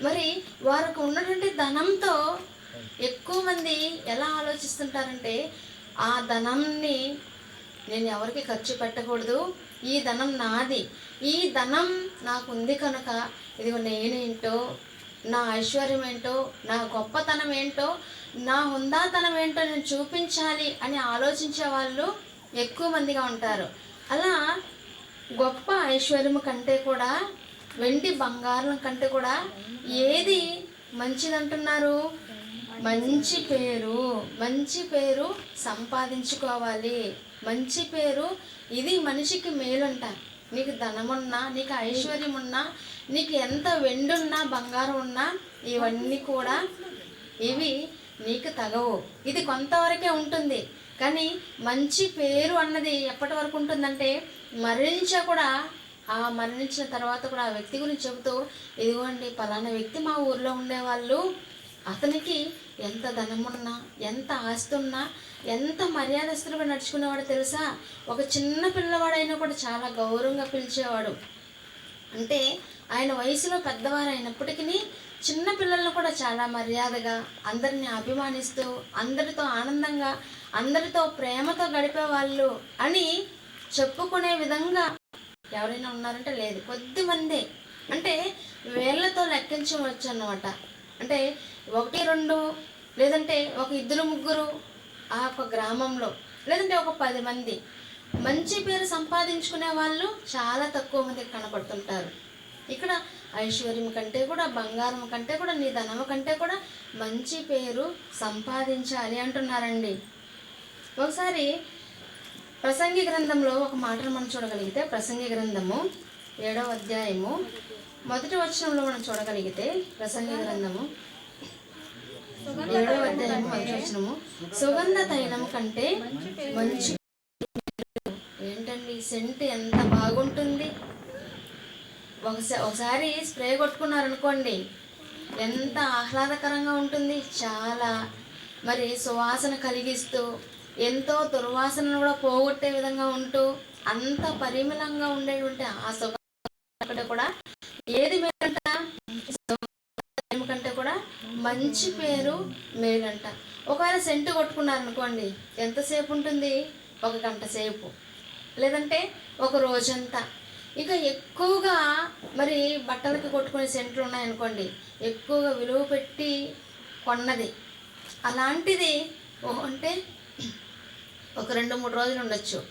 మరి వారికి ఉన్నటువంటి ధనంతో ఎక్కువ మంది ఎలా ఆలోచిస్తుంటారంటే ఆ ధనాన్ని నేను ఎవరికి ఖర్చు పెట్టకూడదు ఈ ధనం నాది ఈ ధనం నాకు ఉంది కనుక ఇదిగో నేనేంటో నా ఐశ్వర్యం ఏంటో నా గొప్పతనం ఏంటో నా హుందాతనం ఏంటో నేను చూపించాలి అని ఆలోచించే వాళ్ళు ఎక్కువ మందిగా ఉంటారు. అలా గొప్ప ఐశ్వర్యం కంటే కూడా వెండి బంగారం కంటే కూడా ఏది మంచిదంటున్నారు? మంచి పేరు మంచి పేరు సంపాదించుకోవాలి. మంచి పేరు ఇది మనిషికి మేలుంట. నీకు ధనమున్నా నీకు ఐశ్వర్యం ఉన్నా నీకు ఎంత వెండున్నా బంగారం ఉన్నా ఇవన్నీ కూడా ఇవి నీకు తగవు. ఇది కొంతవరకే ఉంటుంది. కానీ మంచి పేరు అన్నది ఎప్పటి వరకు ఉంటుందంటే మరణించా కూడా ఆ మరణించిన తర్వాత కూడా ఆ వ్యక్తి గురించి చెబుతూ ఇదిగోండి పలానా వ్యక్తి మా ఊర్లో ఉండేవాళ్ళు. అతనికి ఎంత ధనమున్నా ఎంత ఆస్తి ఉన్నా ఎంత మర్యాదస్తులుగా నడుచుకునేవాడు తెలుసా? ఒక చిన్న పిల్లవాడైనా కూడా చాలా గౌరవంగా పిలిచేవాడు. అంటే ఆయన వయసులో పెద్దవారు అయినప్పటికీ చిన్న పిల్లలను కూడా చాలా మర్యాదగా అందరిని అభిమానిస్తూ అందరితో ఆనందంగా అందరితో ప్రేమతో గడిపే వాళ్ళు అని చెప్పుకునే విధంగా ఎవరైనా ఉన్నారంటే లేదు. కొద్ది మందే అంటే వేళ్ళతో లెక్కించవచ్చు అన్నమాట. అంటే ఒకటి రెండు లేదంటే ఒక ఇద్దరు ముగ్గురు ఆ ఒక గ్రామంలో లేదంటే ఒక పది మంది. మంచి పేరు సంపాదించుకునే వాళ్ళు చాలా తక్కువ మంది కనపడుతుంటారు. ఇక్కడ ఐశ్వర్యం కంటే కూడా బంగారం కంటే కూడా నీ ధనము కంటే కూడా మంచి పేరు సంపాదించాలి అంటున్నారండి. ఒకసారి ప్రసంగి గ్రంథంలో ఒక మాటను మనం చూడగలిగితే ప్రసంగి గ్రంథము ఏడవ అధ్యాయము. మొదటి వచనంలో మనం చూడగలిగితే ప్రసంగి గ్రంథము ఏడవ అధ్యాయము మొదటి వచనము. సుగంధ తైలం కంటే మంచి ఏంటండి? సెంట్ ఎంత బాగుంటుంది? ఒకసారి ఒకసారి స్ప్రే కొట్టుకున్నారనుకోండి ఎంత ఆహ్లాదకరంగా ఉంటుంది. చాలా మరి సువాసన కలిగిస్తూ ఎంతో దుర్వాసనను కూడా పోగొట్టే విధంగా ఉంటూ అంత పరిమళంగా ఉండేటువంటి ఆ సుగంధ కూడా ఏది మేలంట సుగంధం కంటే కూడా మంచి పేరు మేలంట ఒకవేళ సెంటు కొట్టుకున్నారనుకోండి ఎంతసేపు ఉంటుంది? ఒక గంట సేపు. లేదంటే ఒక రోజంతా. ఇక ఎక్కువగా మరి బట్టలకి కొట్టుకునే సెంట్లు ఉన్నాయనుకోండి ఎక్కువగా విలువ పెట్టి కొన్నది. అలాంటిది అంటే ఒక రెండు మూడు రోజులు ఉండొచ్చు.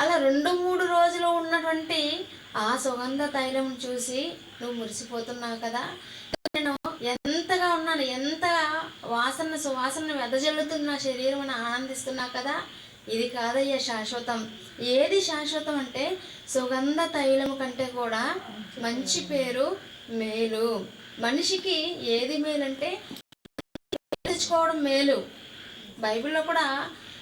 అలా రెండు మూడు రోజులు ఉన్నటువంటి ఆ సుగంధ తైలం చూసి నువ్వు మురిసిపోతున్నావు కదా. నేను ఎంతగా ఉన్నాను ఎంత వాసన సువాసన వెదజల్లుతున్న నా శరీరం అని ఆనందిస్తున్నా కదా. ఇది కాదయ్యా శాశ్వతం. ఏది శాశ్వతం అంటే సుగంధ తైలము కంటే కూడా మంచి పేరు మేలు. మనిషికి ఏది మేలు అంటే తెచ్చుకోవడం మేలు. బైబిల్లో కూడా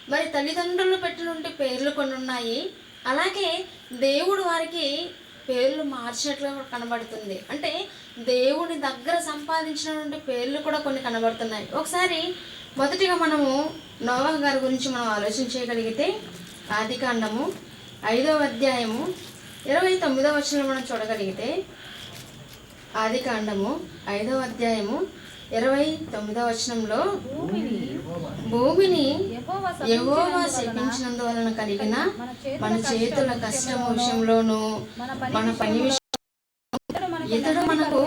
మరి తల్లిదండ్రులు పెట్టినటువంటి పేర్లు కొన్ని ఉన్నాయి. అలాగే దేవుడు వారికి పేర్లు మార్చినట్లు కనబడుతుంది. అంటే దేవుని దగ్గర సంపాదించినటువంటి పేర్లు కూడా కొన్ని కనబడుతున్నాయి. ఒకసారి మొదటిగా మనము నోవహ గారి గురించి మనం ఆలోచన చేయగలిగితే ఆదికాండము ఐదవ అధ్యాయము ఇరవై తొమ్మిదవ వచనం మనం చూడగలిగితే ఆదికాండము ఐదవ అధ్యాయము ఇరవై తొమ్మిదవ వచనంలో భూమిని యెహోవా శపించినందువలన కలిగిన మన చేతుల కష్టము విషయంలోను మన పని ఇతడు మనకు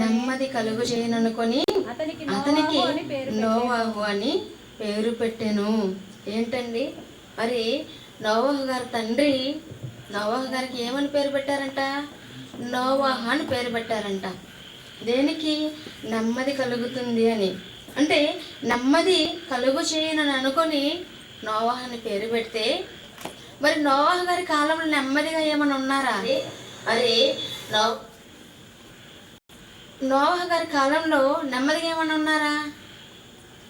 నెమ్మది కలుగు చేయననుకొని అతనికి నోవాహు అని పేరు పెట్టెను. ఏంటండి? మరి నోవాహు గారి తండ్రి నోవాహు గారికి ఏమని పేరు పెట్టారంట? నోవాహు అని పేరు పెట్టారంట. దేనికి? నెమ్మది కలుగుతుంది అని. అంటే నెమ్మది కలుగు చేయనని అనుకొని నోవాహు అని పేరు పెడితే మరి నోవాహు గారి కాలంలో నెమ్మదిగా ఏమైనా ఉన్నారా? మరి నో నోవాహు గారి కాలంలో నెమ్మదిగా ఏమైనా ఉన్నారా?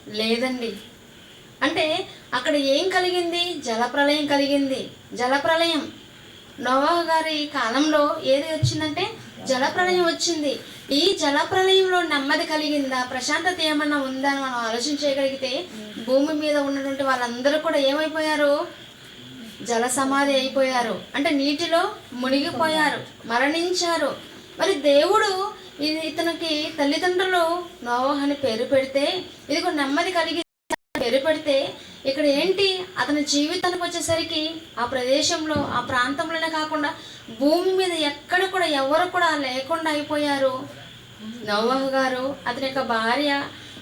లేదండి. అంటే అక్కడ ఏం కలిగింది? జలప్రలయం కలిగింది. జలప్రలయం. నోవా గారి కాలంలో ఏది వచ్చిందంటే జలప్రలయం వచ్చింది. ఈ జలప్రలయంలో నెమ్మది కలిగిందా? ప్రశాంతత ఏమన్నా ఉందా అని మనం ఆలోచించగలిగితే భూమి మీద ఉన్నటువంటి వాళ్ళందరూ కూడా ఏమైపోయారు? జల సమాధి అయిపోయారు. అంటే నీటిలో మునిగిపోయారు మరణించారు. మరి దేవుడు ఇది ఇతనికి తల్లిదండ్రులు నోవాహ్ అని పేరు పెడితే ఇదిగో నెమ్మది కలిగి పేరుపడితే ఇక్కడ ఏంటి? అతని జీవితానికి వచ్చేసరికి ఆ ప్రదేశంలో ఆ ప్రాంతంలోనే కాకుండా భూమి మీద ఎక్కడ కూడా ఎవరు కూడా లేకుండా అయిపోయారు. నవహ గారు అతని యొక్క భార్య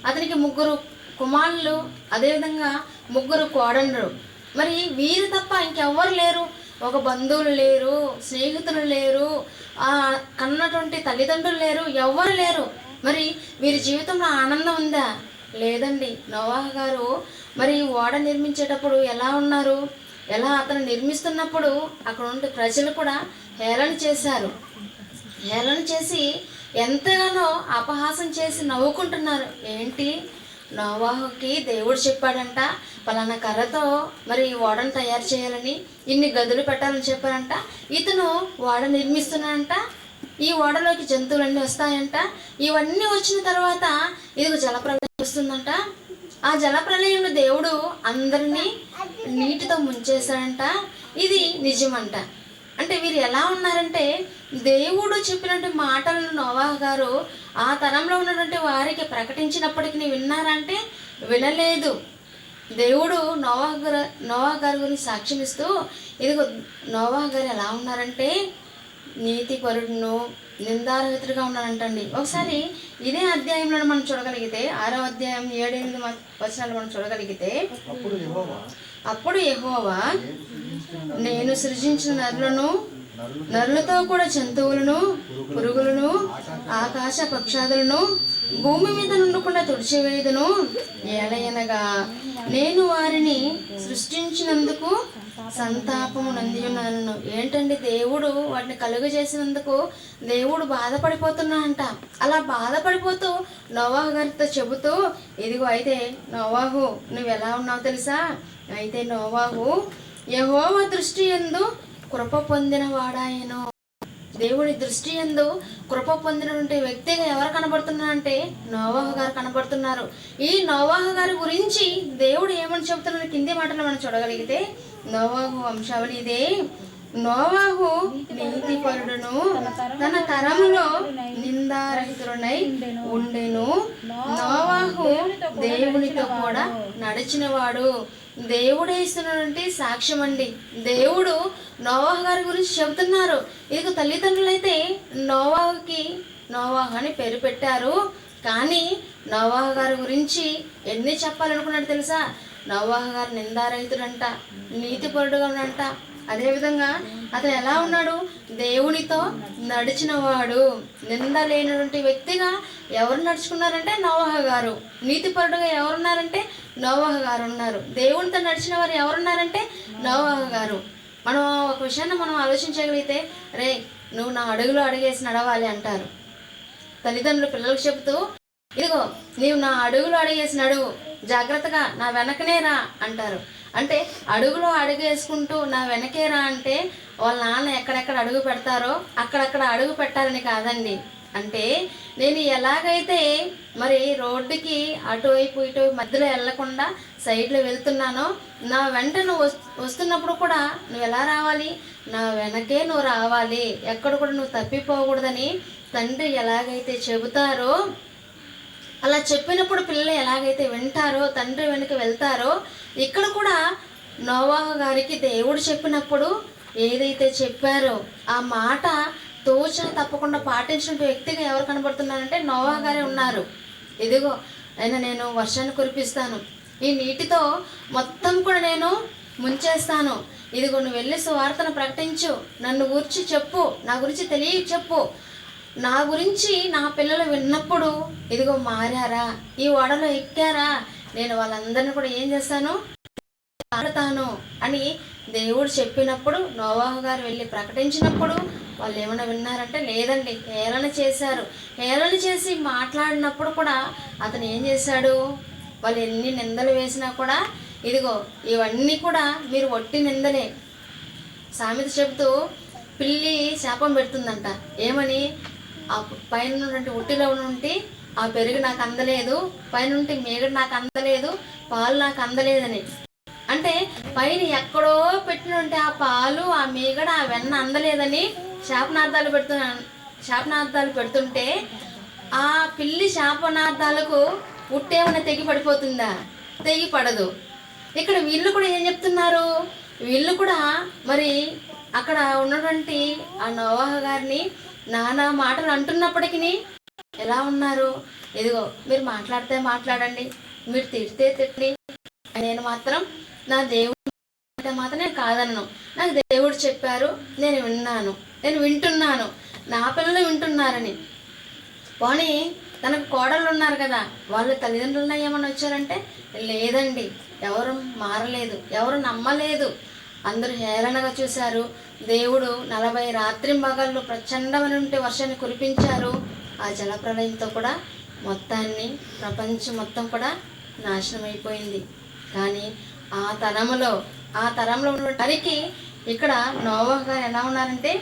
అతనికి ముగ్గురు కుమారులు అదేవిధంగా ముగ్గురు కోడండ్రు మరి వీరు తప్ప ఇంకెవ్వరు లేరు. ఒక బంధువులు లేరు స్నేహితులు లేరు కన్నటువంటి తల్లిదండ్రులు లేరు ఎవ్వరు లేరు. మరి వీరి జీవితంలో ఆనందం ఉందా? లేదండి. నోవాహ గారు మరి ఈ ఓడ నిర్మించేటప్పుడు ఎలా ఉన్నారు? ఎలా అతను నిర్మిస్తున్నప్పుడు అక్కడ ఉండే ప్రజలు కూడా హేళన చేశారు. హేళన చేసి ఎంతగానో అపహాసం చేసి నవ్వుకుంటున్నారు. ఏంటి? నోవాహుకి దేవుడు చెప్పాడంట పలానా కర్రతో మరి ఈ ఓడను తయారు చేయాలని ఇన్ని గదులు పెట్టాలని చెప్పారంట. ఇతను ఓడ నిర్మిస్తున్నాడంట ఈ ఓడలోకి జంతువులన్నీ వస్తాయంట. ఇవన్నీ వచ్చిన తర్వాత ఇది జలప్రలయం వస్తుందంట ఆ జలప్రలయంలో దేవుడు అందరినీ నీటితో ముంచేశాడంట. ఇది నిజమంట. అంటే వీరు ఎలా ఉన్నారంటే దేవుడు చెప్పినటువంటి మాటలను నోవాహ గారు ఆ తరంలో ఉన్నటువంటి వారికి ప్రకటించినప్పటికీ విన్నారంటే వినలేదు. దేవుడు నోవాహ గారు నోవాహ గారి గురించి సాక్ష్యం ఇస్తూ ఇదిగో నోవాహ గారు ఎలా ఉన్నారంటే నీతి పరుడును నిందారహితుడిగా ఉన్నారంటండి ఒకసారి ఇదే అధ్యాయంలో మనం చూడగలిగితే ఆరో అధ్యాయం ఏడెనిమిది వచనాలు మనం చూడగలిగితే అప్పుడు సృజించిన నేను సృజించిన నరులను నరులు నరులతో కూడా జంతువులను పురుగులను ఆకాశ పక్షాదులను భూమి మీద నుండకుండా తుడిచివేయుదును. ఏలయనగా నేను వారిని సృష్టించినందుకు సంతాపము నందియున్నాను ఏంటండి దేవుడు వాటిని కలుగు చేసినందుకు దేవుడు బాధపడిపోతున్నా అంట అలా బాధపడిపోతూ నోవాహు గారితో చెబుతూ ఇదిగో అయితే నోవాహు నువ్వు ఎలా ఉన్నావు తెలుసా? అయితే నోవాహు యహోవ దృష్టి ఎందు కృప పొందిన వాడాయను దేవుడి దృష్టి ఎందు కృప పొందినటువంటి వ్యక్తిగా ఎవరు కనబడుతున్నారంటే నోవాహ గారు కనబడుతున్నారు. ఈ నోవాహ గారి గురించి దేవుడు ఏమని చెబుతున్నారు కింది మాటలు మనం చూడగలిగితే నోవాహు వంశావళి ఇదే. నోవాహు నీతిపరుడును తన తరములో నిందారహితుడునై ఉండెను. నోవాహు దేవునితో కూడా నడిచినవాడు. దేవుడే ఇస్తున్నటువంటి సాక్ష్యం అండి దేవుడు నోవాహ గారి గురించి చెబుతున్నారు. ఇదిగో తల్లిదండ్రులైతే నోవాహకి నోవాహ అని పేరు పెట్టారు. కానీ నోవాహ గారి గురించి ఎన్ని చెప్పాలనుకున్నాడు తెలుసా? నోవాహ గారు నిందారహితుడంట నీతిపరుడుగా ఉన్నంట అదేవిధంగా అతను ఎలా ఉన్నాడు? దేవునితో నడిచినవాడు. నింద లేనటువంటి వ్యక్తిగా ఎవరు నడుచుకున్నారంటే నోవహ గారు. నీతిపరుడుగా ఎవరున్నారంటే నోవహ గారు ఉన్నారు. దేవునితో నడిచిన వారు ఎవరున్నారంటే నోవహ గారు. మనం ఒక విషయాన్ని మనం ఆలోచించగలిగితే రే నువ్వు నా అడుగులో అడిగేసి నడవాలి అంటారు. తల్లిదండ్రులు పిల్లలకు చెబుతూ ఇదిగో నీవు నా అడుగులో అడిగేసి నడువు జాగ్రత్తగా నా వెనకనే రా అంటారు. అంటే అడుగులో అడుగు వేసుకుంటూ నా వెనకే రా అంటే వాళ్ళ నాన్న ఎక్కడెక్కడ అడుగు పెడతారో అక్కడక్కడ అడుగు పెట్టాలని కాదండి. అంటే నేను ఎలాగైతే మరి రోడ్డుకి అటువైపు ఇటువైపు మధ్యలో వెళ్ళకుండా సైడ్లో వెళ్తున్నానో నా వెంట నువ్వు వస్తున్నప్పుడు కూడా నువ్వు ఎలా రావాలి? నా వెనకే నువ్వు రావాలి. ఎక్కడ కూడా నువ్వు తప్పిపోకూడదని తండ్రి ఎలాగైతే చెబుతారో అలా చెప్పినప్పుడు పిల్లలు ఎలాగైతే వింటారో తండ్రి వెనక వెళ్తారో ఇక్కడ కూడా నోవాహు గారికి దేవుడు చెప్పినప్పుడు ఏదైతే చెప్పారో ఆ మాట తోచిన తప్పకుండా పాటించిన వ్యక్తిగా ఎవరు కనబడుతున్నారంటే నోవా గారే ఉన్నారు. ఇదిగో అయినా నేను వర్షాన్ని కురిపిస్తాను. ఈ నీటితో మొత్తం కూడా నేను ముంచేస్తాను. ఇదిగో నువ్వు వెళ్ళి సువార్తను ప్రకటించు. నన్ను గురించి చెప్పు. నా గురించి తెలియ చెప్పు. నా గురించి నా పిల్లలు విన్నప్పుడు ఇదిగో మారారా? ఈ ఓడలో ఎక్కారా? నేను వాళ్ళందరిని కూడా ఏం చేస్తాను? ఆడతాను అని దేవుడు చెప్పినప్పుడు నోవాహు గారు వెళ్ళి ప్రకటించినప్పుడు వాళ్ళు ఏమైనా విన్నారంటే లేదండి హేళన చేశారు. హేళన చేసి మాట్లాడినప్పుడు కూడా అతను ఏం చేశాడు? వాళ్ళు ఎన్ని నిందలు వేసినా కూడా ఇదిగో ఇవన్నీ కూడా మీరు ఒట్టి నిందలే. సామెత చెబుతూ పిల్లి శాపం పెడుతుందంట. ఏమని? ఆ పైన ఉన్నటువంటి ఒట్టిలో ఉన్నటువంటి ఆ పెరుగు నాకు అందలేదు పైన ఉంటే మేగడు నాకు అందలేదు పాలు నాకు అందలేదని. అంటే పైన ఎక్కడో పెట్టినుంటే ఆ పాలు ఆ మీగడ ఆ వెన్న అందలేదని శాపనార్థాలు పెడుతున్నా శాపనార్థాలు పెడుతుంటే ఆ పిల్లి శాపనార్థాలకు ఉట్టేమైనా తెగి పడిపోతుందా? తెగి పడదు. ఇక్కడ వీళ్ళు కూడా ఏం చెప్తున్నారు? వీళ్ళు కూడా మరి అక్కడ ఉన్నటువంటి ఆ నోవాహ గారిని నానా మాటలు అంటున్నప్పటికీ ఎలా ఉన్నారు? ఇదిగో మీరు మాట్లాడితే మాట్లాడండి మీరు తిడితే తిట్టి నేను మాత్రం నా దేవుడు అంటే మాత్రం నేను కాదన్నాను నాకు దేవుడు చెప్పారు నేను విన్నాను నేను వింటున్నాను. నా పిల్లలు వింటున్నారని. పోనీ తనకు కోడళ్ళు ఉన్నారు కదా వాళ్ళ తల్లిదండ్రులను ఏమన్నా వచ్చారంటే? లేదండి ఎవరు మారలేదు ఎవరు నమ్మలేదు. అందరూ హేళనగా చూశారు. దేవుడు నలభై రాత్రి మగళ్ళు ప్రచండమైనటువంటి వర్షాన్ని కురిపించారు. ఆ జలప్రలయంతో కూడా మొత్తాన్ని ప్రపంచం మొత్తం కూడా నాశనం అయిపోయింది కానీ ఆ తరములో ఆ తరంలో ఉన్న వారికి ఇక్కడ నోవా గారు ఎలా ఉన్నారంటే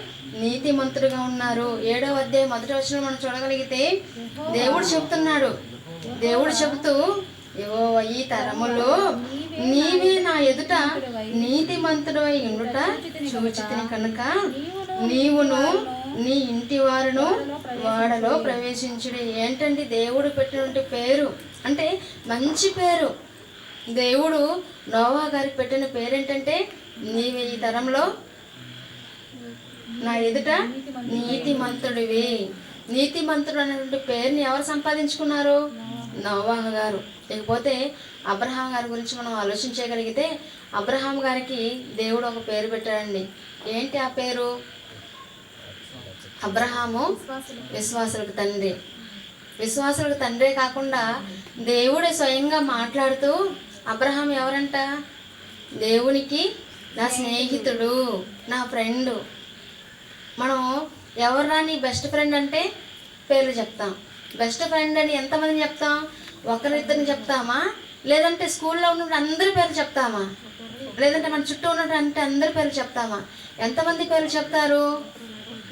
నీతిమంతుడుగా ఉన్నారు. ఏడో అధ్యాయం మొదటి వచ్చిన మనం చూడగలిగితే దేవుడు చెప్తున్నాడు దేవుడు చెబుతూ ఏవో ఈ తరములో నీవే నా ఎదుట నీతిమంతుడు అయి ఉండుట చూచితిని కనుక నీవును నీ ఇంటి వారును వాడలో ప్రవేశించుడు. ఏంటండి దేవుడు పెట్టినటువంటి పేరు? అంటే మంచి పేరు. దేవుడు నోవా గారికి పెట్టిన పేరేంటంటే నీవు ఈ తరంలో నా ఎదుట నీతిమంతుడివి. నీతిమంతుడు అనేటువంటి పేరుని ఎవరు సంపాదించుకున్నారు? నోవాహ గారు. లేకపోతే అబ్రహాం గారి గురించి మనం ఆలోచించగలిగితే అబ్రహాం గారికి దేవుడు ఒక పేరు పెట్టాడండి. ఏంటి ఆ పేరు? అబ్రహాము విశ్వాసులకు తండ్రి. విశ్వాసులకు తండ్రే కాకుండా దేవుడే స్వయంగా మాట్లాడుతూ అబ్రహాం ఎవరంట? దేవునికి నా స్నేహితుడు నా ఫ్రెండు. మనం ఎవరా నీ బెస్ట్ ఫ్రెండ్ అంటే పేర్లు చెప్తాం. బెస్ట్ ఫ్రెండ్ అని ఎంతమంది చెప్తాం? ఒకరిద్దరిని చెప్తామా? లేదంటే స్కూల్లో ఉన్నప్పుడు అందరి పేర్లు చెప్తామా? లేదంటే మన చుట్టూ ఉన్నటువంటి అంటే అందరి పేర్లు చెప్తామా? ఎంతమంది పేర్లు చెప్తారు?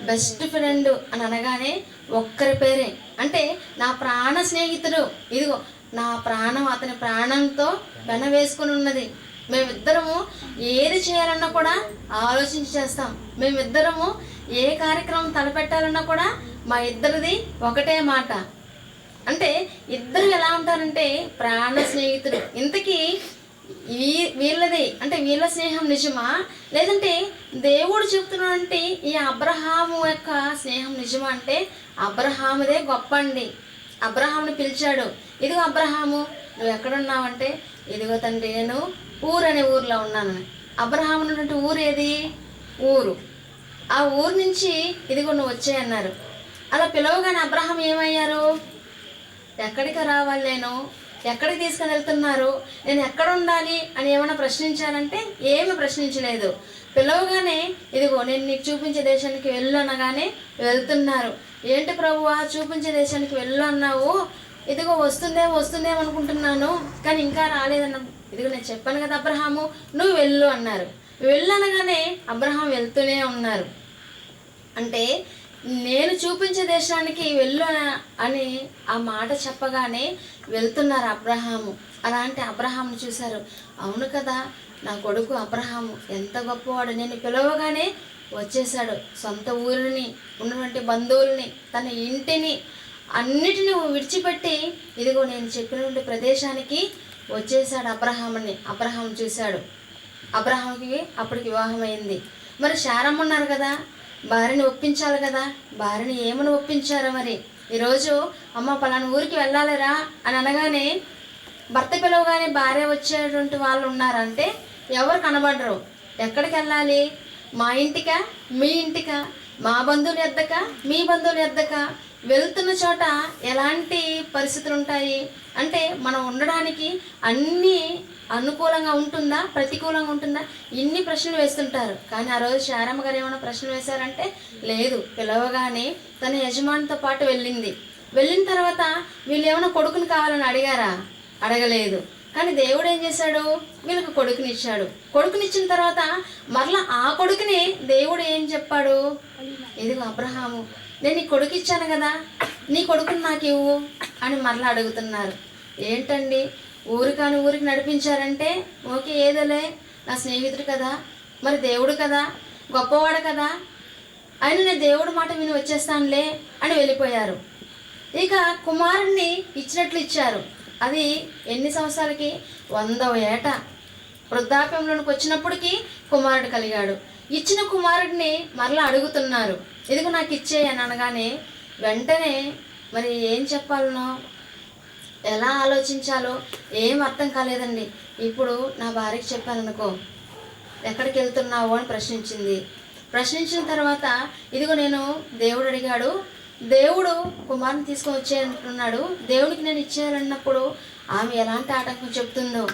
బెస్ట్ ఫ్రెండ్ అని అనగానే ఒక్కరి పేరే. అంటే నా ప్రాణ స్నేహితుడు. ఇదిగో నా ప్రాణం అతని ప్రాణంతో వెన వేసుకుని ఉన్నది. మేమిద్దరము ఏది చేయాలన్నా కూడా ఆలోచించి చేస్తాం. మేమిద్దరము ఏ కార్యక్రమం తలపెట్టాలన్నా కూడా మా ఇద్దరిది ఒకటే మాట. అంటే ఇద్దరు ఎలా ఉంటారంటే ప్రాణ స్నేహితుడు. ఇంతకీ వీ వీళ్ళది. అంటే వీళ్ళ స్నేహం నిజమా? లేదంటే దేవుడు చెప్తున్నాడంటే ఈ అబ్రహాము యొక్క స్నేహం నిజమా అంటే అబ్రహాముదే గొప్ప అండి అబ్రహాముని పిలిచాడు. ఇదిగో అబ్రహాము నువ్వు ఎక్కడున్నావంటే? ఇదిగో తండ్రి నేను ఊరు అనే ఊర్లో ఉన్నాను. అబ్రహాము ఉన్నటువంటి ఊరు ఏది? ఊరు. ఆ ఊరు నుంచి ఇదిగో నువ్వు వచ్చాయన్నారు అలా పిలవగానే అబ్రహాం ఏమయ్యారు? ఎక్కడికి రావాలి నేను? ఎక్కడికి తీసుకుని వెళ్తున్నారు నేను ఎక్కడ ఉండాలి అని ఏమైనా ప్రశ్నించానంటే ఏమి ప్రశ్నించలేదు. పిలవగానే ఇదిగో నేను నీకు చూపించే దేశానికి వెళ్ళు అనగానే వెళ్తున్నారు. ఏంటి ప్రభువా చూపించే దేశానికి వెళ్ళు అన్నావు? ఇదిగో వస్తుందే వస్తుందేమో అనుకుంటున్నాను కానీ ఇంకా రాలేదన్న ఇదిగో నేను చెప్పాను కదా అబ్రహాము నువ్వు వెళ్ళు అన్నారు. వెళ్ళు అనగానే అబ్రహాం వెళ్తూనే ఉన్నారు. అంటే నేను చూపించే దేశానికి వెళ్ళు అని ఆ మాట చెప్పగానే వెళ్తున్నారు అబ్రహాము. అలాంటి అబ్రహాంను చూశారు. అవును కదా నా కొడుకు అబ్రహాము ఎంత గొప్పవాడు. నేను పిలవగానే వచ్చేసాడు సొంత ఊరిని ఉన్నటువంటి బంధువుల్ని తన ఇంటిని అన్నిటిని విడిచిపెట్టి ఇదిగో నేను చెప్పినటువంటి ప్రదేశానికి వచ్చేసాడు అబ్రహాముని. అబ్రహాం చూశాడు. అబ్రహాంకి అప్పటికి వివాహం అయింది మరి శారమ్మ ఉన్నారు కదా భార్యని ఒప్పించాలి కదా. భార్యని ఏమని ఒప్పించారు మరి? ఈరోజు అమ్మ పలానా ఊరికి వెళ్ళాలిరా అని అనగానే భర్త పిలవగానే భార్య వచ్చేటువంటి వాళ్ళు ఉన్నారంటే ఎవరు కనబడరు. ఎక్కడికి వెళ్ళాలి? మా ఇంటికా? మీ ఇంటికా? మా బంధువులు ఎద్దక? మీ బంధువులు ఎద్దక? వెళ్తున్న చోట ఎలాంటి పరిస్థితులు ఉంటాయి అంటే మనం ఉండడానికి అన్నీ అనుకూలంగా ఉంటుందా? ప్రతికూలంగా ఉంటుందా? ఇన్ని ప్రశ్నలు వేస్తుంటారు. కానీ ఆ రోజు శారమ్మ గారు ఏమైనా ప్రశ్నలు వేశారంటే లేదు పిలవగానే తన యజమానితో పాటు వెళ్ళింది. వెళ్ళిన తర్వాత వీళ్ళు ఏమైనా కొడుకుని కావాలని అడిగారా? అడగలేదు. కానీ దేవుడు ఏం చేశాడు? వీళ్ళకి కొడుకునిచ్చాడు. కొడుకునిచ్చిన తర్వాత మరలా ఆ కొడుకుని దేవుడు ఏం చెప్పాడు? ఇదిగో అబ్రహాము నేను నీ కొడుకు ఇచ్చాను కదా. నీ కొడుకుని నాకు ఇవ్వు అని మరలా అడుగుతున్నారు. ఏంటండి? ఊరు కాని ఊరికి నడిపించారంటే ఓకే ఏదోలే. నా స్నేహితుడు కదా. మరి దేవుడు కదా. గొప్పవాడు కదా. ఆయన నేను దేవుడు మాట విని వచ్చేస్తానులే అని వెళ్ళిపోయారు. ఇక కుమారుణ్ణి ఇచ్చినట్లు ఇచ్చారు. అది ఎన్ని సంవత్సరాలకి? వందవ ఏట. వృద్ధాప్యంలోనికి వచ్చినప్పటికీ కుమారుడు కలిగాడు. ఇచ్చిన కుమారుడిని మరలా అడుగుతున్నారు. ఇదిగో నాకు ఇచ్చే అని అనగానే వెంటనే మరి ఏం చెప్పాలనో ఎలా ఆలోచించాలో ఏం అర్థం కాలేదండి. ఇప్పుడు నా భార్యకి చెప్పాను అనుకో ఎక్కడికి వెళ్తున్నావు అని ప్రశ్నించింది. ప్రశ్నించిన తర్వాత ఇదిగో నేను దేవుడు అడిగాడు దేవుడు కుమారుని తీసుకొని వచ్చేయంటున్నాడు దేవునికి నేను ఇచ్చేయాలన్నప్పుడు ఆమె ఎలాంటి ఆటంకం చెప్తుందో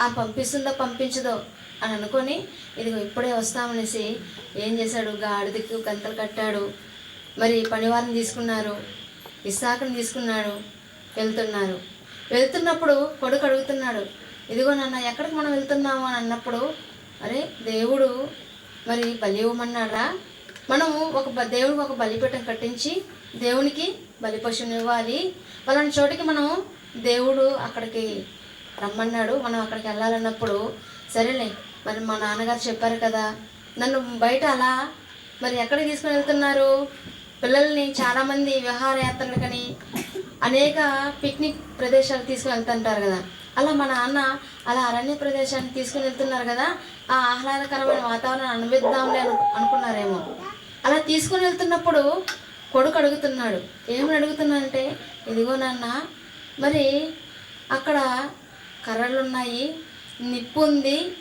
ఆ పంపిస్తుందో పంపించదో అని అనుకొని ఇదిగో ఇప్పుడే వస్తామనేసి ఏం చేశాడు? గాడిదకు గంతలు కట్టాడు. మరి పనివారిని తీసుకున్నారు. ఇస్సాకుని తీసుకున్నాడు. వెళ్తున్నారు. వెళ్తున్నప్పుడు కొడుకు అడుగుతున్నాడు ఇదిగో నాన్న ఎక్కడికి మనం వెళ్తున్నాము? అని అన్నప్పుడు అరే దేవుడు మరి బలి ఇవ్వమన్నాడా మనము ఒక దేవుడికి ఒక బలిపీఠం కట్టించి దేవునికి బలి పశువుని ఇవ్వాలి. వాళ్ళని చోటికి మనం దేవుడు అక్కడికి రమ్మన్నాడు. మనం అక్కడికి వెళ్ళాలన్నప్పుడు సరేలే మరి మా నాన్నగారు చెప్పారు కదా. నన్ను బయట అలా మరి ఎక్కడికి తీసుకుని వెళ్తున్నారు? పిల్లల్ని చాలామంది విహారయాత్రలకని అనేక పిక్నిక్ ప్రదేశాలు తీసుకుని వెళ్తుంటారు కదా. అలా మా నాన్న అలా అరణ్య ప్రదేశానికి తీసుకుని వెళ్తున్నారు కదా ఆ ఆహ్లాదకరమైన వాతావరణం అనుభవిద్దాంలే అను అనుకున్నారేమో. అలా తీసుకుని వెళ్తున్నప్పుడు కొడుకు అడుగుతున్నాడు ఏమని అడుగుతున్నానంటే ఇదిగో నాన్న మరి అక్కడ కర్రలు ఉన్నాయి నిప్పు ఉంది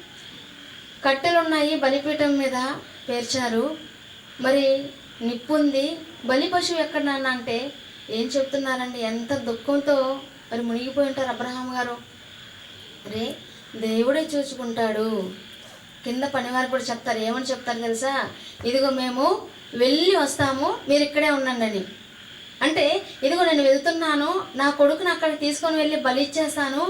కట్టెలు ఉన్నాయి బలిపీఠం మీద పేర్చారు. మరి నిప్పు ఉంది బలి పశువు ఎక్కడ నాన్న అంటే ఏం చెప్తున్నారండి? ఎంత దుఃఖంతో మరి మునిగిపోయి ఉంటారు అబ్రహాం గారు. రే దేవుడే చూసుకుంటాడు. కింద పనివారు కూడా చెప్తారు. ఏమని చెప్తారు తెలుసా? ఇదిగో మేము వెళ్ళి వస్తాము. మీరు ఇక్కడే ఉండండి అని. అంటే ఇదిగో నేను వెళ్తున్నాను నా కొడుకుని అక్కడికి తీసుకొని వెళ్ళి బలి ఇచ్చేస్తాను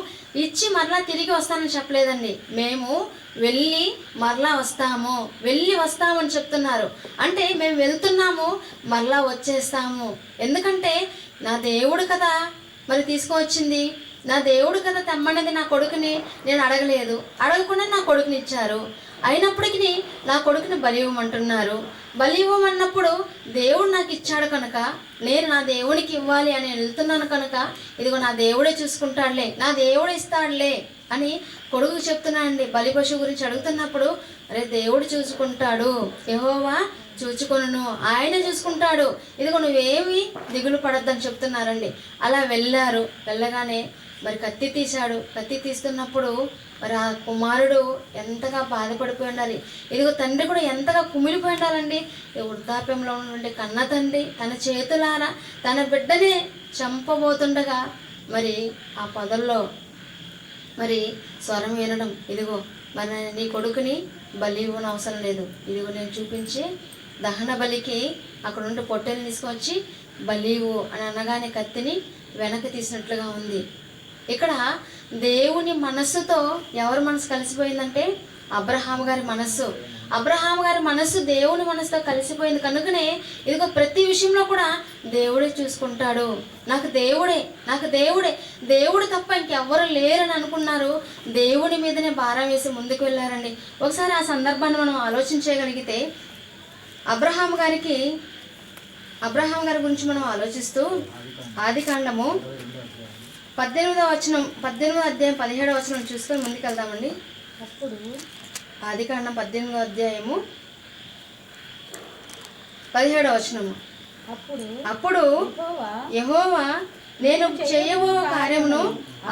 ఇచ్చి మరలా తిరిగి వస్తానని చెప్పలేదండి. మేము వెళ్ళి మరలా వస్తాము వెళ్ళి వస్తామని చెప్తున్నారు. అంటే మేము వెళ్తున్నాము మరలా వచ్చేస్తాము. ఎందుకంటే నా దేవుడు కదా మరి తీసుకువచ్చింది. నా దేవుడు కదా తెమ్మన్నది నా కొడుకుని నేను అడగలేదు. అడగకుండా నా కొడుకుని ఇచ్చారు. అయినప్పటికీ నా కొడుకుని బలి ఇవ్వమంటున్నారు బలి ఇవ్వమన్నప్పుడు దేవుడు నాకు ఇచ్చాడు కనుక నేను నా దేవునికి ఇవ్వాలి అని వెళ్తున్నాను కనుక ఇదిగో నా దేవుడే చూసుకుంటాడులే నా దేవుడు ఇస్తాడులే అని కొడుకు చెప్తున్నానండి బలి పశువు గురించి అడుగుతున్నప్పుడు అరే దేవుడు చూసుకుంటాడు యహోవా చూచుకొనును ఆయన చూసుకుంటాడు. ఇదిగో నువ్వేమి దిగులు పడద్దని చెప్తున్నారండి. అలా వెళ్ళారు. వెళ్ళగానే మరి కత్తి తీశాడు. కత్తి తీస్తున్నప్పుడు మరి ఆ కుమారుడు ఎంతగా బాధపడిపోయి ఉండాలి? ఇదిగో తండ్రి కూడా ఎంతగా కుమిలిపోయి ఉండాలండి? ఈ వృద్ధాప్యంలో ఉన్నటువంటి కన్న తండ్రి తన చేతులారా తన బిడ్డనే చంపబోతుండగా మరి ఆ పొదల్లో మరి స్వరం వినడం ఇదిగో మరి నీ కొడుకుని బలి ఇవ్వని అవసరం లేదు. ఇదిగో నేను చూపించి దహన బలికి అక్కడ ఉండి పొట్టెలు తీసుకొచ్చి బలీవు అని అనగానే కత్తిని వెనక్కి తీసినట్లుగా ఉంది. ఇక్కడ దేవుని మనస్సుతో ఎవరి మనసు కలిసిపోయిందంటే అబ్రహాం గారి మనస్సు. అబ్రహాం గారి మనస్సు దేవుని మనసుతో కలిసిపోయింది. కనుకనే ఇదిగో ప్రతి విషయంలో కూడా దేవుడే చూసుకుంటాడు. నాకు దేవుడే నాకు దేవుడే. దేవుడు తప్ప ఇంకెవ్వరు లేరని అనుకున్నారు. దేవుని మీదనే భారం వేసి ముందుకు వెళ్ళారండి. ఒకసారి ఆ సందర్భాన్ని మనం ఆలోచించగలిగితే అబ్రహాం గారికి అబ్రహాం గారి గురించి మనం ఆలోచిస్తూ ఆది కాండము పద్దెనిమిదవ వచనం పద్దెనిమిదవ అధ్యాయం పదిహేడవ వచనం చూసుకొని ముందుకు వెళ్దామండి అప్పుడు ఆది కాండం పద్దెనిమిదవ అధ్యాయము పదిహేడవ వచనము. అప్పుడు అప్పుడు యెహోవా నేను చేయబో కార్యమును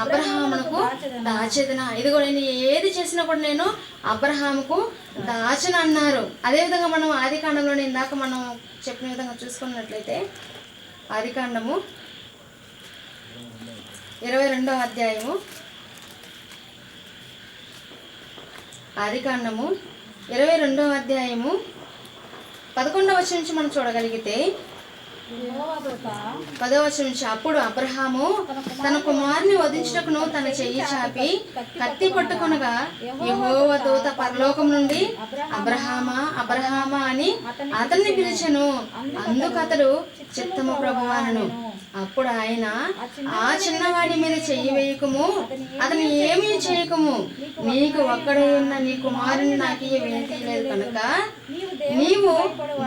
అబ్రహామునకు దాచెదనా? ఇదిగో నేను ఏది చేసినా కూడా నేను అబ్రహాముకు దాచను అన్నారు అదేవిధంగా మనం ఆది కాండంలో ఇందాక మనం చెప్పిన విధంగా చూసుకున్నట్లయితే ఆది కాండము ఇరవై రెండవ అధ్యాయము. ఆదికాండము ఇరవై రెండవ అధ్యాయము. పదకొండవ వచనం నుంచి మనం చూడగలిగితే యెహోవా దూత నుంచి అప్పుడు అబ్రహాము తన కుమారుని వధించుటకును తన చెయ్యి చాపి కత్తి పట్టుకొనగా యహోవ దూత పరలోకం నుండి అబ్రహామా అబ్రహామా అని అతన్ని పిలిచెను. అందుకతడు చిత్తము ప్రభువానను అప్పుడు ఆయన ఆ చిన్నవాడి మీద చెయ్యి వేయకము. అతని ఏమీ చేయకము. నీకు ఒక్కడే ఉన్న నీ కుమారుని నాకు వినతి లేదు కనుక నీవు నీవు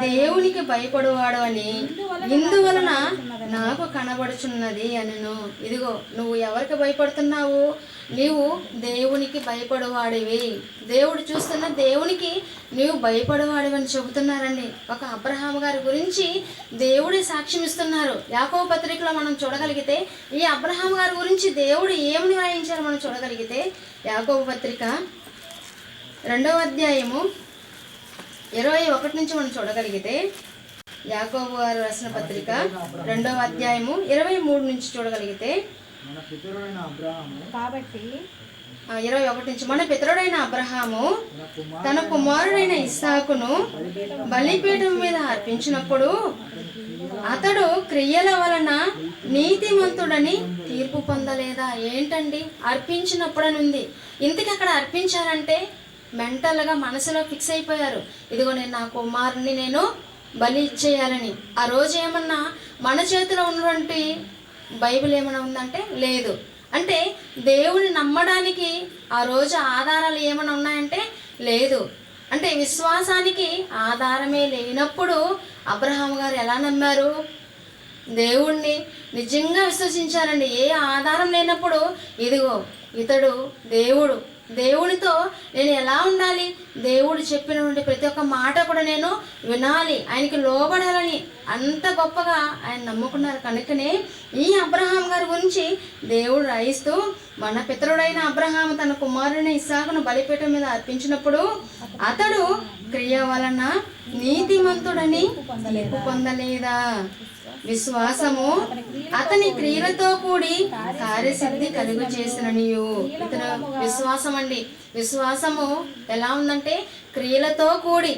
దేవునికి భయపడువాడు అని ఇందువలన నాకు కనబడుచున్నది అనెను. ఇదిగో నువ్వు ఎవరికి భయపడుతున్నావు? నీవు దేవునికి భయపడవాడివి. దేవుడు చూస్తున్న దేవునికి నీవు భయపడవాడివి అని చెబుతున్నారండి. ఒక అబ్రహాం గారి గురించి దేవుడి సాక్ష్యం ఇస్తున్నారు యాకో పత్రికలో మనం చూడగలిగితే ఈ అబ్రహాం గారి గురించి దేవుడు ఏమని రాయించారు మనం చూడగలిగితే యాకో పత్రిక రెండవ అధ్యాయము ఇరవై ఒకటి నుంచి మనం చూడగలిగితే యాకోబు గారు రాసిన పత్రిక రెండవ అధ్యాయము ఇరవై మూడు నుంచి చూడగలిగితే కాబట్టి ఇరవై ఒకటి నుంచి మన పితరుడైన అబ్రహాము తన కుమారుడైన ఇస్సాకును బలిపీఠం మీద అర్పించినప్పుడు అతడు క్రియల వలన నీతిమంతుడని తీర్పు పొందలేదా? ఏంటండి? అర్పించినప్పుడు అని ఉంది ఇంతకు అక్కడ అర్పించారంటే మెంటల్గా మనసులో ఫిక్స్ అయిపోయారు. ఇదిగో నేను నా కుమారుని నేను బలి ఇచ్చేయాలని ఆ రోజు ఏమన్నా మన చేతిలో ఉన్నటువంటి బైబిల్ ఏమైనా ఉందంటే లేదు. అంటే దేవుని నమ్మడానికి ఆ రోజు ఆధారాలు ఏమైనా ఉన్నాయంటే లేదు. అంటే విశ్వాసానికి ఆధారమే లేనప్పుడు అబ్రహాం గారు ఎలా నమ్మారు? దేవుణ్ణి నిజంగా విశ్వసించారండి. ఏ ఆధారం లేనప్పుడు ఇదిగో ఇతడు దేవుడు. దేవునితో నేను ఎలా ఉండాలి? దేవుడు చెప్పినటువంటి ప్రతి ఒక్క మాట కూడా నేను వినాలి. ఆయనకి లోబడాలని అంత గొప్పగా ఆయన నమ్ముకున్నారు. కనుకనే ఈ అబ్రహాం గారి గురించి దేవుడు రాయిస్తూ మన పితరుడైన అబ్రహాం తన కుమారుని ఇసాకును బలిపీఠం మీద అర్పించినప్పుడు అతడు క్రియ వలన నీతిమంతుడని పొందలేదా? విశ్వాసము అతని క్రియలతో కూడి కార్యసిద్ధి కలుగు చేసిననియు ఇతను విశ్వాసం అండి విశ్వాసము ఎలా ఉందంటే క్రియలతో కూడి.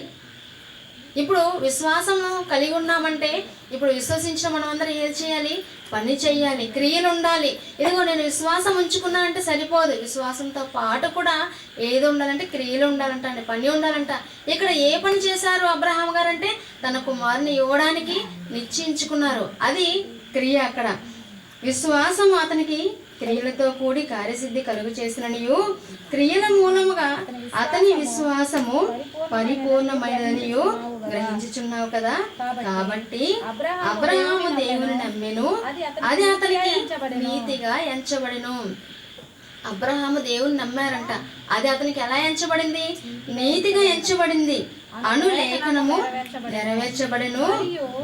ఇప్పుడు విశ్వాసము కలిగి ఉన్నామంటే ఇప్పుడు విశ్వసించిన మనం అందరం ఏది చేయాలి? పని చేయాలి క్రియలు ఉండాలి. ఇదిగో నేను విశ్వాసం ఉంచుకున్నానంటే సరిపోదు. విశ్వాసంతో పాటు కూడా ఏది ఉండాలంటే క్రియలు ఉండాలంట అండి పని ఉండాలంట. ఇక్కడ ఏ పని చేశారు అబ్రహాం గారు అంటే తన కుమారుని ఇవ్వడానికి నిశ్చయించుకున్నారు. అది క్రియ అక్కడ. విశ్వాసం అతనికి క్రియలతో కూడి కార్యసిద్ధి కలుగు చేసిననియు. క్రియల మూలముగా అతని విశ్వాసము పరిపూర్ణమైనదనియు. గ్రహించుచున్నావు కదా? కాబట్టి అబ్రహాము దేవుని నమ్మెను. అది అతనికి నీతిగా ఎంచబడిను. అబ్రహాము దేవుని నమ్మారంట. అది అతనికి ఎలా ఎంచబడింది? నీతిగా ఎంచబడింది. అను లేఖనము నెరవేర్చబడెను.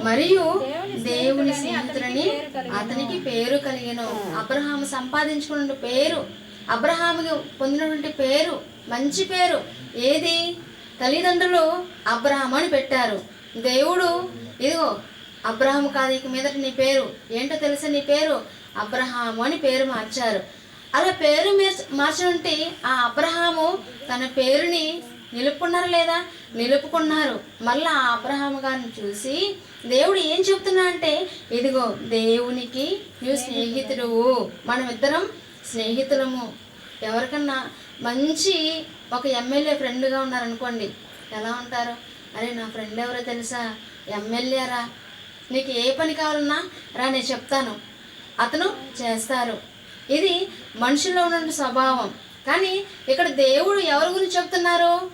మరియు దేవుని స్నేహితులని అతనికి పేరు కలిగెను. అబ్రహాము సంపాదించుకున్న పేరు అబ్రహాముకి పొందినటువంటి పేరు మంచి పేరు ఏది? తల్లిదండ్రులు అబ్రహం అని పెట్టారు. దేవుడు ఇదిగో అబ్రహం కాదు ఇక మీదట నీ పేరు. ఏంటో తెలుసా నీ పేరు? అబ్రహాము అని పేరు మార్చారు. అలా పేరు మార్చ- మార్చనుంటే ఆ అబ్రహాము తన పేరుని నిలుపుకున్నారు లేదా? నిలుపుకున్నారు. మళ్ళీ ఆ అబ్రహాము గారిని చూసి దేవుడు ఏం చెప్తున్నా అంటే ఇదిగో దేవునికి నువ్వు స్నేహితుడు. మనం ఇద్దరం స్నేహితులము. ఎవరికన్నా మంచి ఒక ఎమ్మెల్యే ఫ్రెండ్గా ఉన్నారనుకోండి ఎలా ఉంటారు? అరే నా ఫ్రెండ్ ఎవరో తెలుసా? ఎమ్మెల్యేరా నీకు ఏ పని కావాలన్నా రా నేను చెప్తాను. అతను చేస్తారు. ఇది మనుషుల్లో ఉన్న స్వభావం. కానీ ఇక్కడ దేవుడు ఎవరి గురించి చెప్తున్నారు?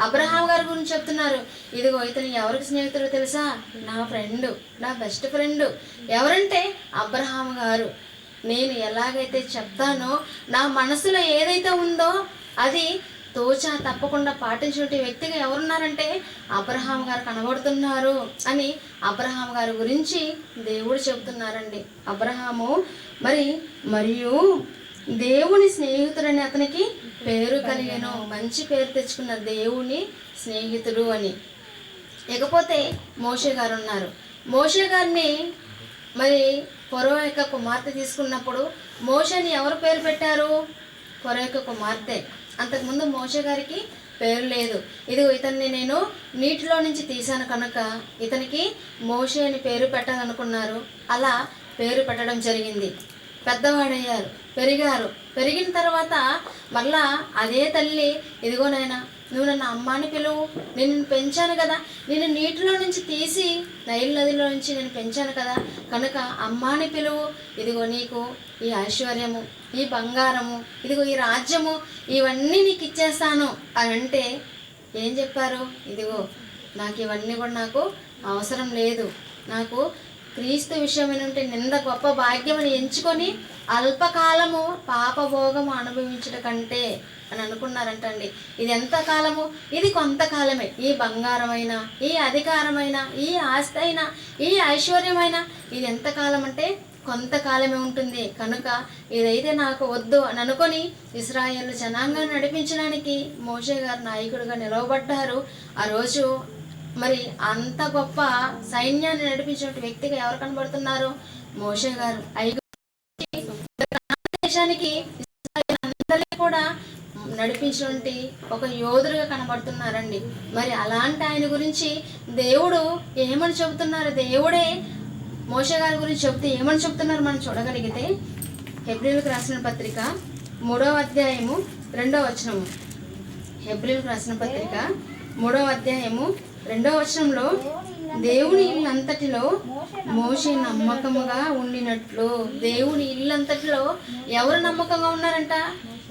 అబ్రహాం గారి గురించి చెప్తున్నారు. ఇదిగో ఇతను ఎవరికి స్నేహితుడు తెలుసా? నా ఫ్రెండ్ నా బెస్ట్ ఫ్రెండ్. ఎవరంటే అబ్రహాం గారు. నేను ఎలాగైతే చెప్తానో నా మనసులో ఏదైతే ఉందో అది తోచా తప్పకుండా పాటించిన వ్యక్తిగా ఎవరున్నారంటే అబ్రహాం గారు కనబడుతున్నారు అని అబ్రహాం గారి గురించి దేవుడు చెబుతున్నారండి. అబ్రహాము మరి మరియు దేవుని స్నేహితుడని అతనికి పేరు కలిగాను. మంచి పేరు తెచ్చుకున్న దేవుని స్నేహితుడు అని. ఇకపోతే మోషే గారు ఉన్నారు. మోషే గారిని మరి పొరవ యొక్క కుమార్తె తీసుకున్నప్పుడు మోషని ఎవరు పేరు పెట్టారు? పొరవ యొక్క కుమార్తె. అంతకుముందు మోష గారికి పేరు లేదు. ఇదిగో ఇతన్ని నేను నీటిలో నుంచి తీశాను కనుక ఇతనికి మోషే అని పేరు పెట్టాలనుకున్నారు. అలా పేరు పెట్టడం జరిగింది. పెద్దవాడయ్యారు పెరిగారు. పెరిగిన తర్వాత మళ్ళా అదే తల్లి ఇదిగో నాయనా నువ్వు నన్ను అమ్మాని పిలువు. నేను నిన్ను పెంచాను కదా. నేను నీటిలో నుంచి తీసి నైల్ నదిలో నుంచి నేను పెంచాను కదా. కనుక అమ్మాని పిలువు. ఇదిగో నీకు ఈ ఐశ్వర్యము ఈ బంగారము ఇదిగో ఈ రాజ్యము ఇవన్నీ నీకు ఇచ్చేస్తాను. అని అంటే ఏం చెప్పారు? ఇదిగో నాకు ఇవన్నీ కూడా నాకు అవసరం లేదు. నాకు క్రీస్తు విషయమైనటువంటి నింద గొప్ప భాగ్యమని ఎంచుకొని అల్పకాలము పాపభోగం అనుభవించడం కంటే అని అనుకున్నారంటండి. ఇది ఎంత కాలము? ఇది కొంతకాలమే. ఈ బంగారమైన ఈ అధికారమైన ఈ ఆస్తి అయినా ఈ ఐశ్వర్యమైన ఇది ఎంత కాలం అంటే కొంతకాలమే ఉంటుంది. కనుక ఇదైతే నాకు వద్దు అని అనుకొని ఇస్రాయేల్ జనాంగాన్ని నడిపించడానికి మోషే గారు నాయకుడిగా నిలవబడ్డారు. ఆ రోజు మరి అంత గొప్ప సైన్యాన్ని నడిపించిన వ్యక్తిగా ఎవరు కనబడుతున్నారు? మోషే గారు ఐగుప్తు దేశానికి అందరినీ కూడా నడిపించినటువంటి ఒక యోధుడుగా కనబడుతున్నారండి. మరి అలాంటి ఆయన గురించి దేవుడు ఏమని చెబుతున్నారు? దేవుడే మోష గారి గురించి చెప్తే ఏమని చెప్తున్నారు మనం చూడగలిగితే? హెబ్రిల్కి రాసిన పత్రిక మూడవ అధ్యాయము రెండవ వచనము. హెబ్రిల్కి రాసిన పత్రిక మూడవ అధ్యాయము రెండవ వచనంలో దేవుని ఇల్లంతటిలో మోషే నమ్మకముగా ఉండినట్లు. దేవుని ఇల్లంతటిలో ఎవరు నమ్మకంగా ఉన్నారంట?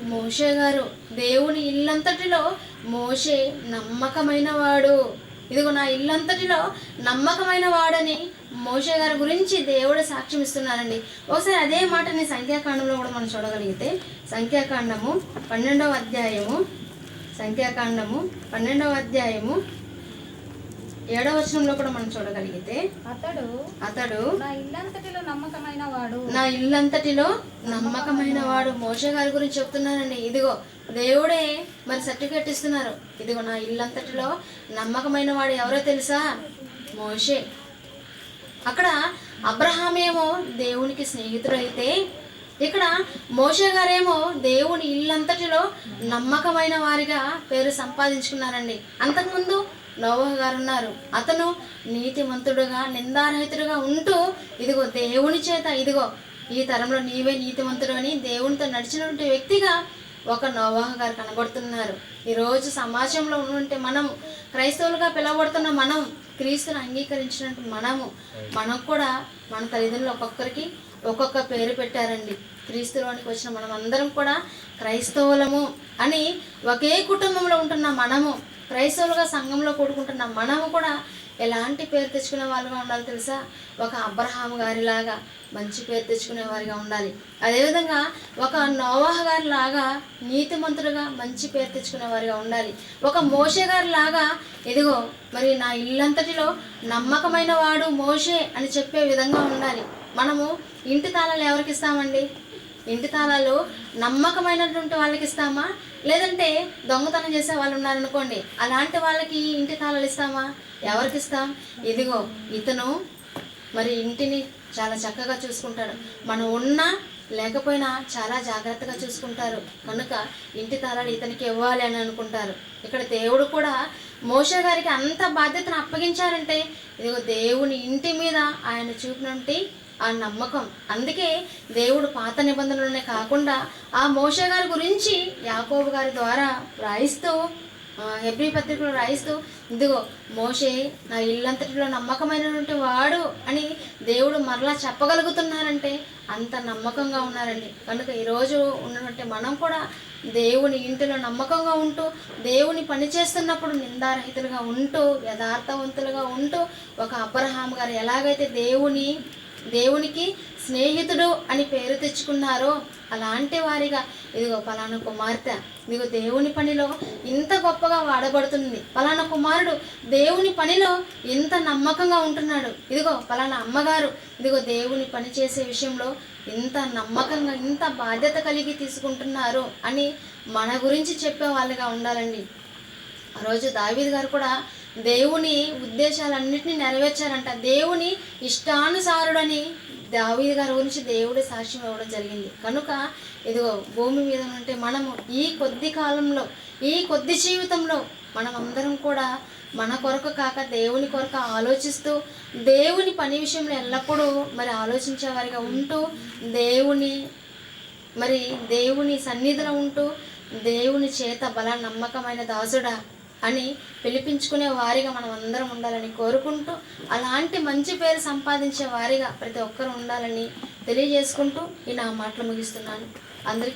మోషే గారు. దేవుని ఇల్లంతటిలో మోషే నమ్మకమైన వాడు ఇదిగో నా ఇల్లంతటిలో నమ్మకమైన వాడని మోషే గారి గురించి దేవుడు సాక్ష్యం ఇస్తున్నారండి. ఒకసారి అదే మాటని సంఖ్యాకాండంలో కూడా మనం చూడగలిగితే సంఖ్యాకాండము పన్నెండవ అధ్యాయము సంఖ్యాకాండము పన్నెండవ అధ్యాయము ఏడవ వచనంలో కూడా మనం చూడగలిగితే అతడు అతడు నా ఇల్లంతటిలో నమ్మకమైన వాడు. నా ఇల్లంతటిలో నమ్మకమైన వాడు. మోషే గారి గురించి చెప్తున్నానండి. ఇదిగో దేవుడే మరి సర్టిఫికెట్ ఇస్తున్నారు. ఇదిగో నా ఇల్లంతటిలో నమ్మకమైన వాడు ఎవరో తెలుసా? మోషే. అక్కడ అబ్రహామేమో దేవునికి స్నేహితుడైతే ఇక్కడ మోషే గారేమో దేవుని ఇల్లంతటిలో నమ్మకమైన వారిగా పేరు సంపాదించుకున్నారండి. అంతకుముందు లోవహ గారు ఉన్నారు. అతను నీతిమంతుడుగా నిందారహితుడుగా ఉంటూ ఇదిగో దేవుని చేత ఇదిగో ఈ తరంలో నీవే నీతిమంతుడు అని దేవునితో నడిచినటువంటి వ్యక్తిగా ఒక నోవాహ గారు కనబడుతున్నారు. ఈరోజు సమాజంలో ఉన్నటువంటి మనం క్రైస్తవులుగా పిలవబడుతున్న మనం క్రీస్తుని అంగీకరించినట్టు మనము మనం కూడా మన తల్లిదండ్రులు ఒక్కొక్కరికి ఒక్కొక్క పేరు పెట్టారండి. క్రీస్తులోనికి వచ్చిన మనం అందరం కూడా క్రైస్తవులము అని ఒకే కుటుంబంలో ఉంటున్న మనము క్రైస్తవులుగా సంఘంలో కూడుకుంటున్న మనము కూడా ఎలాంటి పేరు తెచ్చుకునే వాళ్ళుగా ఉండాలి తెలుసా? ఒక అబ్రహాం గారిలాగా మంచి పేరు తెచ్చుకునే వారిగా ఉండాలి. అదేవిధంగా ఒక నోవాహ గారి లాగా నీతిమంతుడుగా మంచి పేరు తెచ్చుకునే వారిగా ఉండాలి. ఒక మోషే గారి లాగా ఇదిగో మరి నా ఇల్లంతటిలో నమ్మకమైన వాడు మోషే అని చెప్పే విధంగా ఉండాలి. మనము ఇంటి తాళాలు ఎవరికి ఇస్తామండి? ఇంటి తాళాలు నమ్మకమైనటువంటి వాళ్ళకి ఇస్తామా? లేదంటే దొంగతనం చేసే వాళ్ళు ఉన్నారనుకోండి అలాంటి వాళ్ళకి ఇంటి తాళాలు ఇస్తామా? ఎవరికి ఇస్తాం? ఇదిగో ఇతను మరి ఇంటిని చాలా చక్కగా చూసుకుంటాడు. మనం ఉన్నా లేకపోయినా చాలా జాగ్రత్తగా చూసుకుంటారు. కనుక ఇంటి తాళాలు ఇతనికి ఇవ్వాలి అని అనుకుంటారు. ఇక్కడ దేవుడు కూడా మోషే గారికి అంత బాధ్యతను అప్పగించారంటే ఇదిగో దేవుని ఇంటి మీద ఆయన చూపినట్టు ఆ నమ్మకం. అందుకే దేవుడు పాత నిబంధనలనే కాకుండా ఆ మోషే గారి గురించి యాకోబు గారి ద్వారా రాయిస్తూ ఆ, పత్రికలో రాయిస్తూ ఇదిగో మోషే నా ఇల్లంతటిలో నమ్మకమైనటువంటి వాడు అని దేవుడు మరలా చెప్పగలుగుతున్నారంటే అంత నమ్మకంగా ఉన్నారండి. కనుక ఈరోజు ఉన్నటువంటి మనం కూడా దేవుని ఇంటిలో నమ్మకంగా ఉంటూ దేవుని పని చేస్తున్నప్పుడు నిందారహితులుగా ఉంటూ యథార్థవంతులుగా ఉంటూ ఒక అబ్రహాం గారు ఎలాగైతే దేవుని దేవునికి స్నేహితుడు అని పేరు తెచ్చుకున్నారో అలాంటి వారిగా ఇదిగో పలానా కుమార్తె ఇదిగో దేవుని పనిలో ఇంత గొప్పగా వాడబడుతుంది. పలానా కుమారుడు దేవుని పనిలో ఇంత నమ్మకంగా ఉంటున్నాడు. ఇదిగో పలానా అమ్మగారు ఇదిగో దేవుని పని చేసే విషయంలో ఇంత నమ్మకంగా ఇంత బాధ్యత కలిగి తీసుకుంటున్నారు అని మన గురించి చెప్పే వాళ్ళుగా ఉండాలండి. ఆ రోజు దావీద్ గారు కూడా దేవుని ఉద్దేశాలన్నింటినీ నెరవేర్చారంట. దేవుని ఇష్టానుసారుడని దావీది గారి గురించి దేవుడి సాక్ష్యం ఇవ్వడం జరిగింది. కనుక ఇదిగో భూమి మీద ఉంటే మనము ఈ కొద్ది కాలంలో ఈ కొద్ది జీవితంలో మనం అందరం కూడా మన కొరకు కాక దేవుని కొరకు ఆలోచిస్తూ దేవుని పని విషయంలో ఎల్లప్పుడూ మరి ఆలోచించేవారిగా ఉంటూ దేవుని మరి దేవుని సన్నిధిలో ఉంటూ దేవుని చేత బల నమ్మకమైన దాసుడా అని పిలిపించుకునే వారిగా మనం అందరం ఉండాలని కోరుకుంటూ అలాంటి మంచి పేరు సంపాదించే వారిగా ప్రతి ఒక్కరు ఉండాలని తెలియజేసుకుంటూ ఈ నా మాటలు ముగిస్తున్నాను. అందరికీ